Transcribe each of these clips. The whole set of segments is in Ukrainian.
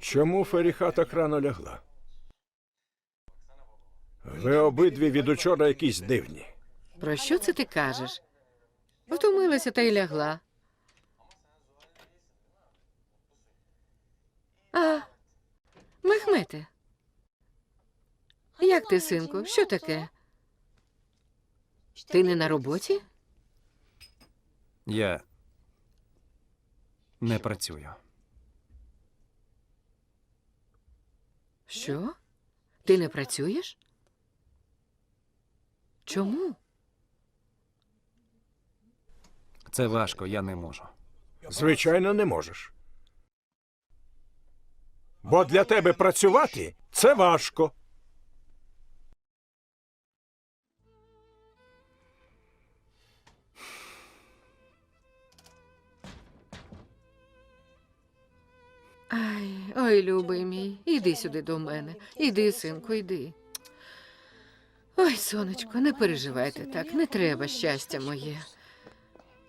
Чому Феріха так рано лягла? Ви обидві від учора якісь дивні. Про що це ти кажеш? Втомилася та й лягла. А, Мехмете. Як ти, синку? Що таке? Ти не на роботі? Я не працюю. Що? Ти не працюєш? Чому? Це важко, я не можу. Звичайно, не можеш. Бо для тебе працювати це важко. Ай, ой, любий мій, іди сюди до мене. Іди, синку, іди. Ой, сонечко, не переживайте так, не треба щастя моє.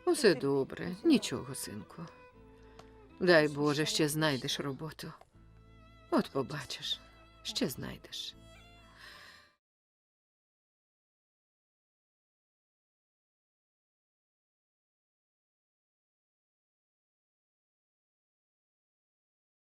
Усе добре, нічого, синку. Дай Боже, ще знайдеш роботу. От побачиш, ще знайдеш.